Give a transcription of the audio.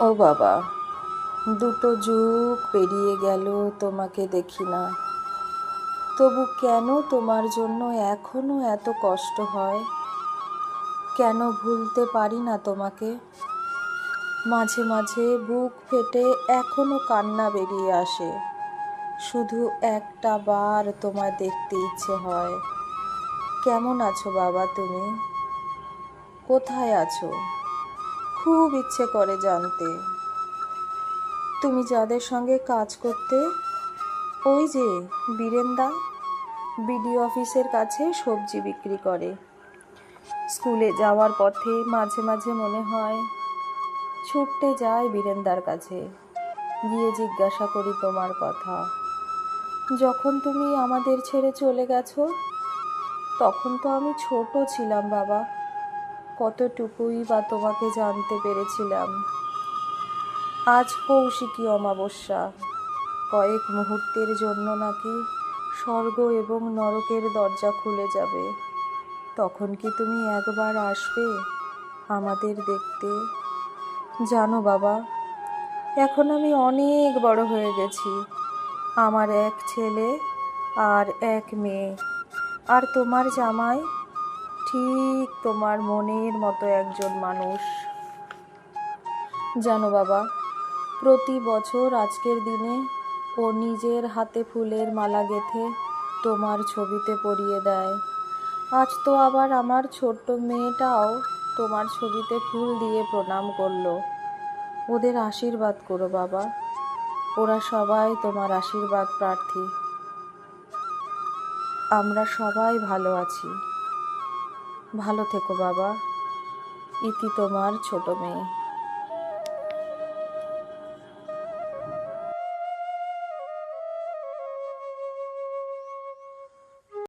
ও বাবা, দুটো যুগ পেরিয়ে গেল, তোমাকে দেখি না। তবু কেন তোমার জন্য এখনও এত কষ্ট হয়? কেন ভুলতে পারি না তোমাকে? মাঝে মাঝে বুক ফেটে এখনও কান্না বেরিয়ে আসে। শুধু একটা বার তোমায় দেখতে ইচ্ছে হয়। কেমন আছো বাবা তুমি? কোথায় আছো? খুব ইচ্ছে করে জানতে। তুমি যাদের সঙ্গে কাজ করতে, ওই যে বীরেন্দা বিডি অফিসের কাছে সবজি বিক্রি করে। স্কুলে যাওয়ার পথে মাঝে মাঝে মনে হয়, ছুটতে যায় বীরেন্দার কাছে। গিয়ে জিজ্ঞাসা করি তোমার কথা। যখন তুমি আমাদের ছেড়ে চলে গেছো, তখন তো আমি ছোট ছিলাম বাবা। কতটুকুই বা তোমাকে জানতে পেরেছিলাম। আজ কৌশিকী অমাবস্যা। কয়েক মুহূর্তের জন্য নাকি স্বর্গ এবং নরকের দরজা খুলে যাবে। তখন কি তুমি একবার আসবে আমাদের দেখতে? জানো বাবা, এখন আমি অনেক বড় হয়ে গেছি। আমার এক ছেলে আর এক মেয়ে। আর তোমার জামাই ঠিক তোমার মনের মতো একজন মানুষ। জানো বাবা, প্রতি বছর আজকের দিনে ও নিজের হাতে ফুলের মালা গেথে তোমার ছবিতে পরিয়ে দেয়। আজ তো আবার আমার ছোট্ট মেয়েটাও তোমার ছবিতে ফুল দিয়ে প্রণাম করল। ওদের আশীর্বাদ করো বাবা, ওরা সবাই তোমার আশীর্বাদ প্রার্থী। আমরা সবাই ভালো আছি। ভালো থেকো বাবা। ইতি তোমার ছোট মেয়ে।